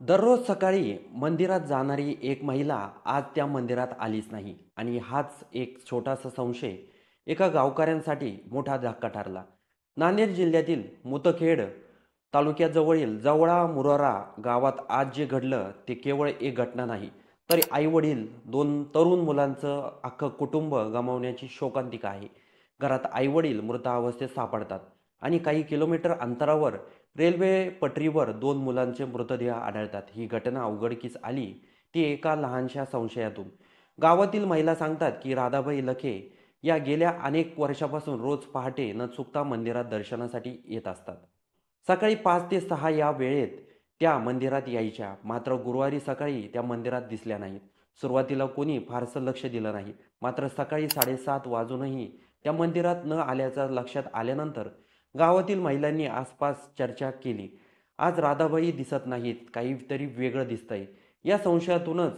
दररोज सकाळी मंदिरात जाणारी एक महिला आज त्या मंदिरात आलीच नाही. आणि हाच एक छोटासा संशय एका गावकऱ्यांसाठी मोठा धक्का ठरला. नांदेड जिल्ह्यातील मुतखेड तालुक्याजवळील जवळा मुरारा गावात आज जे घडलं ते केवळ एक घटना नाही तर आईवडील दोन तरुण मुलांचं अख्खं कुटुंब गमावण्याची शोकांतिका आहे. घरात आईवडील मृत अवस्थेत सापडतात. आणि काही किलोमीटर अंतरावर रेल्वे पटरीवर दोन मुलांचे मृतदेह आढळतात. ही घटना अवघडकीच आली ती एका लहानशा संशयातून. गावातील महिला सांगतात की राधाबाई लखे या गेल्या अनेक वर्षापासून रोज पहाटे न चुकता मंदिरात दर्शनासाठी येत असतात. सकाळी पाच ते सहा या वेळेत त्या मंदिरात यायच्या. मात्र गुरुवारी सकाळी त्या मंदिरात दिसल्या नाहीत. सुरुवातीला कोणी फारसं लक्ष दिलं नाही. मात्र सकाळी साडेसात वाजूनही त्या मंदिरात न आल्याचं लक्षात आल्यानंतर गावातील महिलांनी आसपास चर्चा केली. आज राधाबाई दिसत नाहीत काहीतरी वेगळं दिसतंय. या संशयातूनच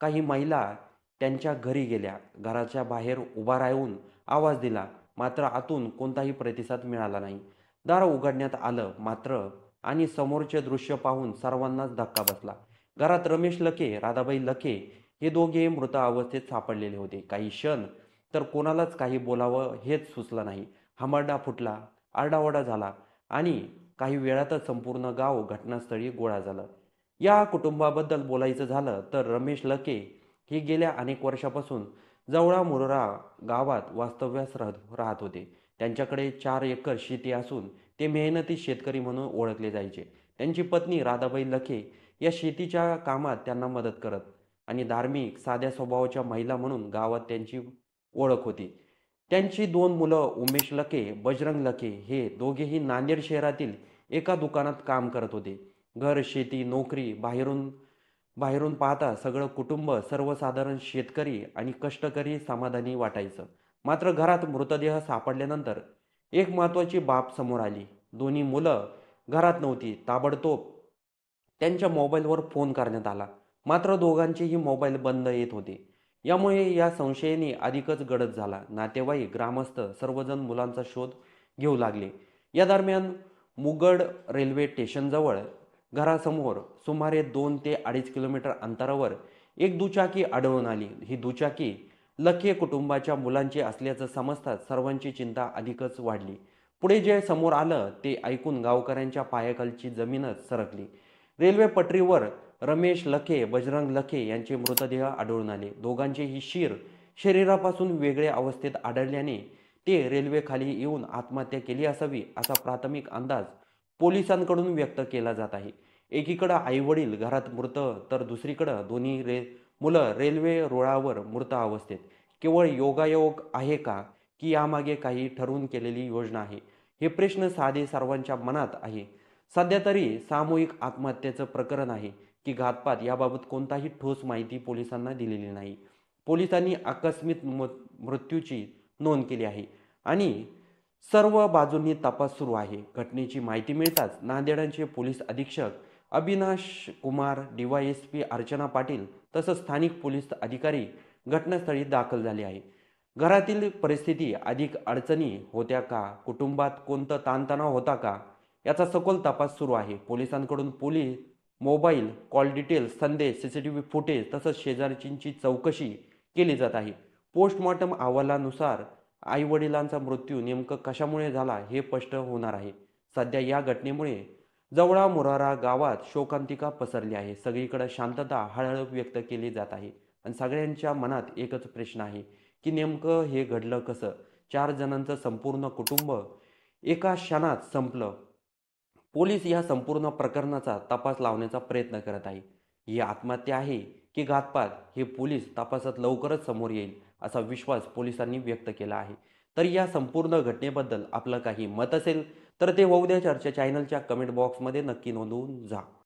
काही महिला त्यांच्या घरी गेल्या. घराच्या बाहेर उभा राहून आवाज दिला. मात्र आतून कोणताही प्रतिसाद मिळाला नाही. दार उघडण्यात आलं. मात्र आणि समोरचे दृश्य पाहून सर्वांनाच धक्का बसला. घरात रमेश लके राधाबाई लके हे दोघे मृत अवस्थेत सापडलेले होते. काही क्षण तर कोणालाच काही बोलावं हेच सुचलं नाही. हमरडा फुटला. आरडाओरडा झाला आणि काही वेळातच संपूर्ण गाव घटनास्थळी गोळा झालं. या कुटुंबाबद्दल बोलायचं झालं तर रमेश लके हे गेल्या अनेक वर्षापासून जवळा मुररा गावात वास्तव्यास राहत राहत होते. त्यांच्याकडे चार एकर शेती असून ते मेहनती शेतकरी म्हणून ओळखले जायचे. त्यांची पत्नी राधाबाई लखे या शेतीच्या कामात त्यांना मदत करत आणि धार्मिक साध्या स्वभावाच्या महिला म्हणून गावात त्यांची ओळख होती. त्यांची दोन मुलं उमेश लके बजरंग लके हे दोघेही नांदेड शहरातील एका दुकानात काम करत होते. घर शेती नोकरी बाहेरून बाहेरून पाहता सगळं कुटुंब सर्वसाधारण शेतकरी आणि कष्टकरी समाधानी वाटायचं. मात्र घरात मृतदेह सापडल्यानंतर एक महत्त्वाची बाब समोर आली. दोन्ही मुलं घरात नव्हती ताबडतोब त्यांच्या मोबाईलवर फोन करण्यात आला. मात्र दोघांचेही मोबाईल बंद येत होते. यामुळे या संशयाने अधिकच गडद झाला. नातेवाईक ग्रामस्थ सर्वजण मुलांचा शोध घेऊ लागले. या दरम्यान मुगड रेल्वे स्टेशनजवळ घरासमोर सुमारे दोन ते अडीच किलोमीटर अंतरावर एक दुचाकी आढळून आली. ही दुचाकी लखे कुटुंबाच्या मुलांची असल्याचं समजताच सर्वांची चिंता अधिकच वाढली. पुढे जे समोर आलं ते ऐकून गावकऱ्यांच्या पायाखालची जमीनच सरकली. रेल्वे पटरीवर रमेश लखे बजरंग लखे यांचे मृतदेह आढळून आले. दोघांचेही शिर शरीरापासून वेगळ्या अवस्थेत आढळल्याने ते रेल्वेखाली येऊन आत्महत्या केली असावी असा प्राथमिक अंदाज पोलिसांकडून व्यक्त केला जात आहे. एकीकडं आईवडील घरात मृत तर दुसरीकडं दोन्ही रे मुलं रेल्वे रुळावर मृत अवस्थेत. केवळ योगायोग आहे का की यामागे काही ठरवून केलेली योजना आहे? हे प्रश्न साधे सर्वांच्या मनात आहे. सध्या तरी सामूहिक आत्महत्येचं प्रकरण आहे. की घातपात याबाबत कोणताही ठोस माहिती पोलिसांना दिलेली नाही. पोलिसांनी आकस्मिक मृत्यूची नोंद केली आहे आणि सर्व बाजूंनी तपास सुरू आहे. घटनेची माहिती मिळताच नांदेडांचे पोलीस अधीक्षक अविनाश कुमार डीवायएसपी अर्चना पाटील तसंच स्थानिक पोलीस अधिकारी घटनास्थळी दाखल झाले आहे. घरातील परिस्थिती अधिक अडचणी होत्या का? कुटुंबात कोणतं ताणतणाव होता का? याचा सखोल तपास सुरू आहे. पोलिसांकडून पोलीस मोबाईल कॉल डिटेल्स संदेश C C T V footage तसंच शेजारचींची चौकशी केली जात आहे. पोस्टमॉर्टम अहवालानुसार आईवडिलांचा मृत्यू नेमकं कशामुळे झाला हे स्पष्ट होणार आहे. सध्या या घटनेमुळे जवळा मुरारा गावात शोकांतिका पसरली आहे. सगळीकडे शांतता हळहळ व्यक्त केली जात आहे. आणि सगळ्यांच्या मनात एकच प्रश्न आहे की नेमकं हे घडलं कसं? चार जणांचं संपूर्ण कुटुंब एका क्षणात संपलं. पोलीस या संपूर्ण प्रकरणाचा तपास लावण्याचा प्रयत्न करत आहे. ही आत्महत्या आहे की घातपात हे पोलीस तपासात लवकरच समोर येईल असा विश्वास पोलिसांनी व्यक्त केला आहे. तर या संपूर्ण घटनेबद्दल आपलं काही मत असेल तर ते होऊ द्या. चर्चा चॅनलच्या कमेंट बॉक्समध्ये नक्की नोंदवून जा.